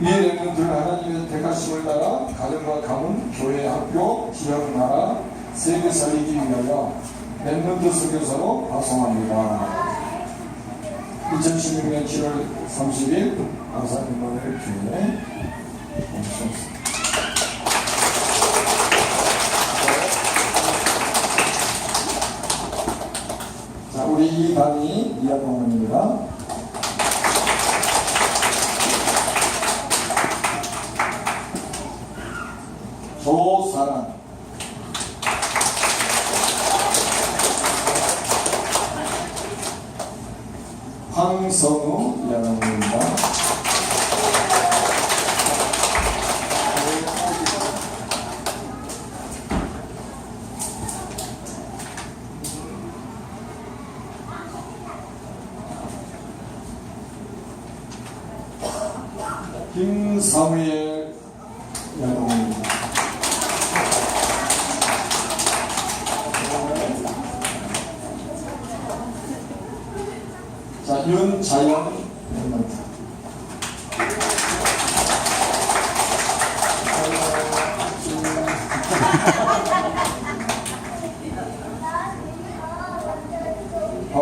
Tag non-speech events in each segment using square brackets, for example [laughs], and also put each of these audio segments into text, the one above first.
이 렘넌트를 하나님의 택하심을 따라 가정과 가문, 교회, 학교, 지역, 나라, 세계 살리기 위하여 렘넌트 설교사로 파송합니다. 2016년 7월 30일 안산인만을 교회 멈췄습니다. 자, 우리 이반이 이하동원입니다. 조사랑 황성우 이하동원입니다. 김사무엘 이하동원입니다. 자, 윤자영 멤버입니다. 파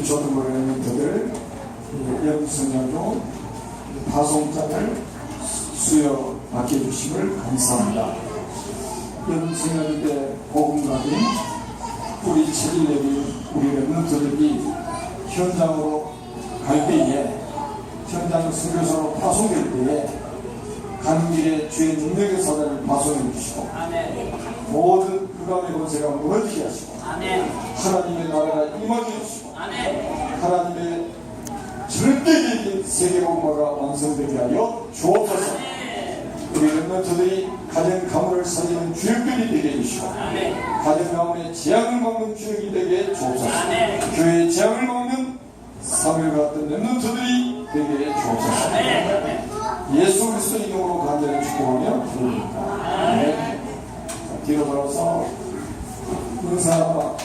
유초등부 멤버들 연수년도 파송장을 수여 맡겨주심을 감사합니다. 때 복음가인 우리 7일내기 우리 멤버들이 현장으로 갈 때에 현장 선교사로 파송될 때에 가는 길에 주의 능력의 사단을 파송해 주시고 모든 그감의 권세가 무너지게 하시고 하나님의 나라가 임하게 해주시고 하나님의 절대적인 세계복마가 완성되게 하여 주옵소서 우리 랩런트들이 가정 가문을 살리는 주역들이 되게 해주시고 가정 가문의 재앙을 막는 주역이 되게 해 주옵소서 교회의 재앙을 막는 사물과 같은 랩런트들이 되게 해 주옵소서 예수 그리스도 이름으로 간절히 축복하며 기도합니다. 네. 자, 뒤로 돌아서 들어가세요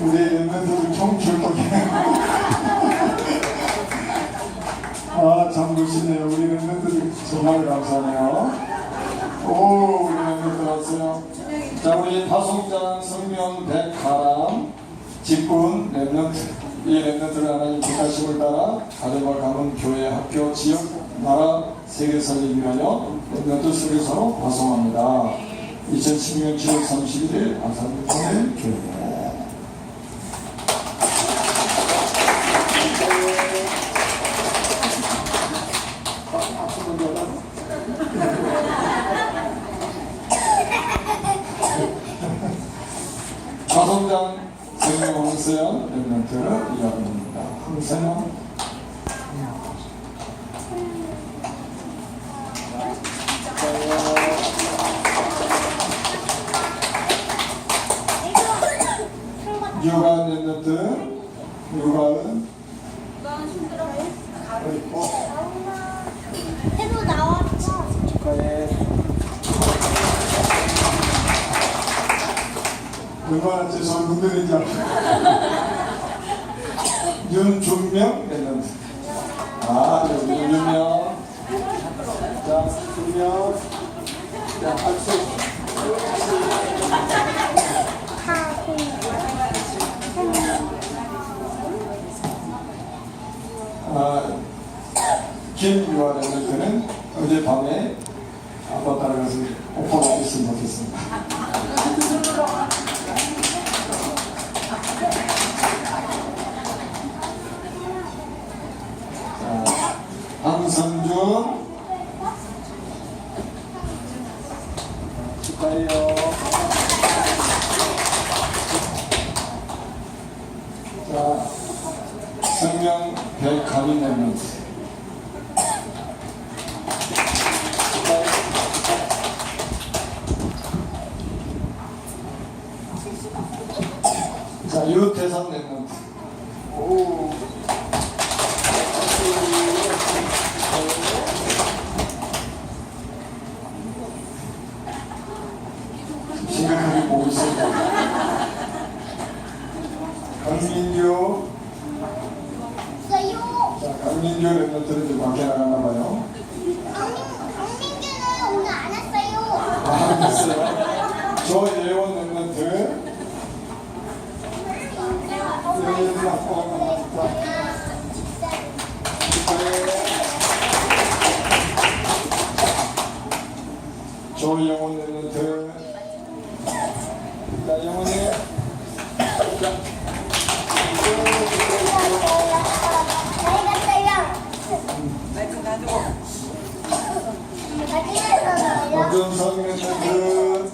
우리 멤버들 총출동이 [laughs] 아, 참 멋있네요. 우리 멤버들이 정말 감사하네요. 오. 자, 우리 파송장 성명 백하람 직분 랩런트 이 랩런트를 하나님 기가심을 따라 가정과 가문 교회 학교 지역 나라 세계 살리기 위하여 랩런트 수리사로 파송합니다. 2016년 7월 31일 안산교회 교회 가성장 생명 랩런트 이야기입니다. 황세연 유관 랩런트 유관은 있고 해도 나왔어. 축하해 얼마나 제손 흔들린지 알아 윤준명? 랩런트 아 여기 윤명. 자 준명. 자 박수. 아, 김유아 랩런트는 어젯밤에 아빠 따라가서 오빠 먹겠으면 좋겠습니다. 축하해요. 자, 성명 백가민 랩런트. 자, 유태상 랩런트. 오. 심각하게 보고 있습니다. 있어요. 자, 강민규 랩런트는 좀 밖에 나가나 봐요. 강민, 강민규는 오늘 안 왔어요. 아, 됐어요. 저 예원 랩런트. 예원 랩런트. 자, 영훈이. 잘 갔어요. 마이크 놔두고 잘 랩런트.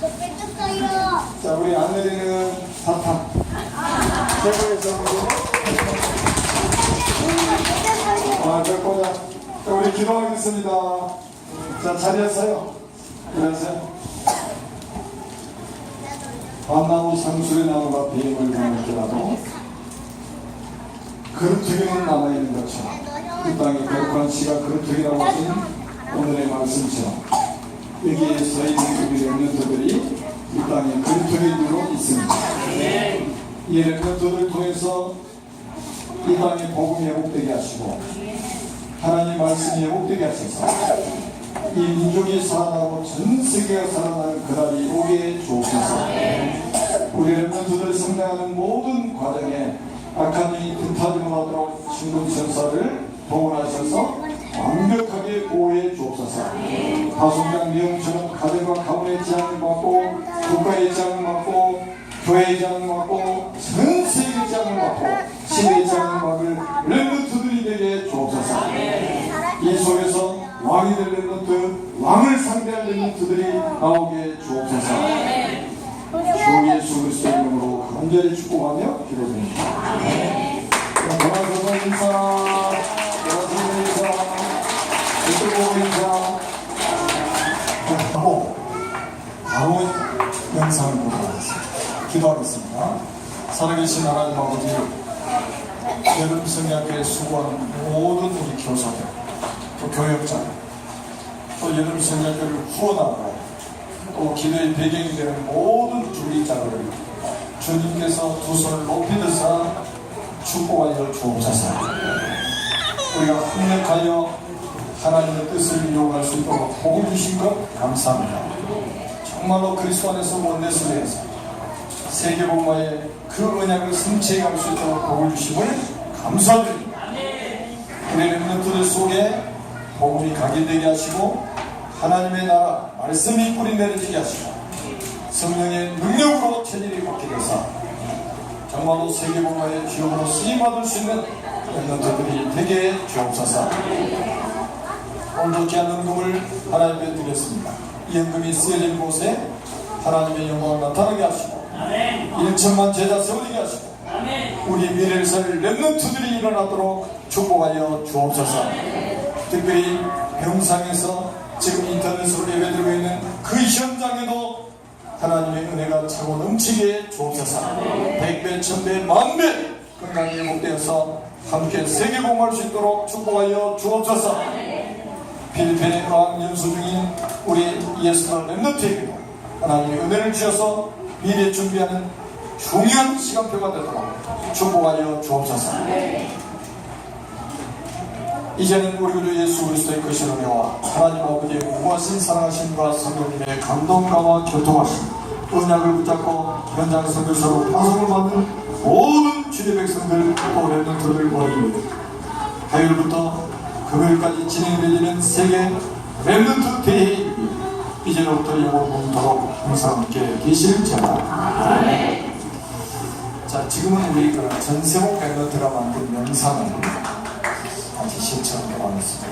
저 뺏겼어요. 자, 우리 안내리는 사탕. 최고에서 아, 저 거야. 자, 우리 기도하겠습니다. 자, 자리에서요. 일어나세요. 밤나무 상수리 나무가 비행을 가는지라도 그루트기는 남아있는 것처럼 이 땅에 거룩한 씨가 그루트기라고 하신 오늘의 말씀처럼 여기에 서 있는 우리 랩런트들이 이 땅에 그루트기로 있습니다. 이 랩런트를 통해서 이 땅에 복음이 회복되게 하시고 하나님 말씀이 회복되게 하셔서 이 민족이 살아나고 전 세계가 살아나는 그날이 오게 주옵소서. 우리 랩런트들 성장하는 모든 과정에 악한 영이 틈타지 못하도록 신분 천사를 동원하셔서 완벽하게 보호해 주옵소서. 다송장 미용처럼 가정과 가문의 지향을 받고 국가의 지향을 받고 교회의 지향을 받고 전 세계 지향을 받고 시대의 지향을 받을 랩런트들이 되게 주옵소서 이 속에서 왕이 될 랩런트 왕을 상대할 랩런트들이 나오게 주옵소서. 주 예수 그리스도 이름으로 간절히 축복하며 기도드립니다. 자, 돌아서서 인사. 돌아서서 인사. 보고 인사 하고 바로 영상을 보도록 하겠습니다 기도하겠습니다. 살아계신 하나님 아버지 여름 성약에 수고하는 모든 우리 교사들, 또 교역자들, 또 여름 성약을 후원하고 또 기도의 배경이 되는 모든 주기자들을 주님께서 두 손을 높이 드사 축복하여 주옵소서. 우리가 협력하여 하나님의 뜻을 이루어갈 수 있도록 복을 주신 것 감사합니다. 정말로 그리스도 안에서 원내스를 해서 세계복마의 그 언약을 성취해 갈수 있도록 복을 주심을 감사드립니다. 우리 렘넌트들 속에 복음이 각인되게 하시고 하나님의 나라 말씀이 뿌리 내려지게 하시고 성령의 능력으로 천일이 받게 되사 정말로 세계복마의 주역으로 쓰임받을 수 있는 렘넌트들이 되게 주옵소서 오늘 좋지 않은 금을 하나님께 드렸습니다. 이 연금이 쓰여진 곳에 하나님의 영광을 나타나게 하시고 1천만 제자 세우게 하시고 우리 미래를 살 랩런트들이 일어나도록 축복하여 주옵소서 특별히 병상에서 지금 인터넷으로 예배드리고 있는 그 현장에도 하나님의 은혜가 차고 넘치게 주옵소서 백배 천배 만배 건강이 회복되어서 함께 세계공할 수 있도록 축복하여 주옵소서 필리핀에 어학 연수 중인 우리 예수나 랩런트에게도 하나님의 은혜를 주셔서 미래 준비하는 중요한 시간표가 되도록 축복하여 주옵소서. 이제는 우리 구주 예수 그리스도의 크신 은혜와 하나님 아버지의 무하신 사랑하심과 성령님의 감동감과 교통하심 언약을 붙잡고 현장 선교사로 파송을 받는 모든 주의 백성들 또 랩런트를 모입니다. 화요일부터 금요일까지 진행되는 세계 랩런트 대회이 이제로부터 영원 뭉도록 항상 함께 계실지어다. 자, 지금은 우리 그 전세복 밴드가 만든 영상을 stuff.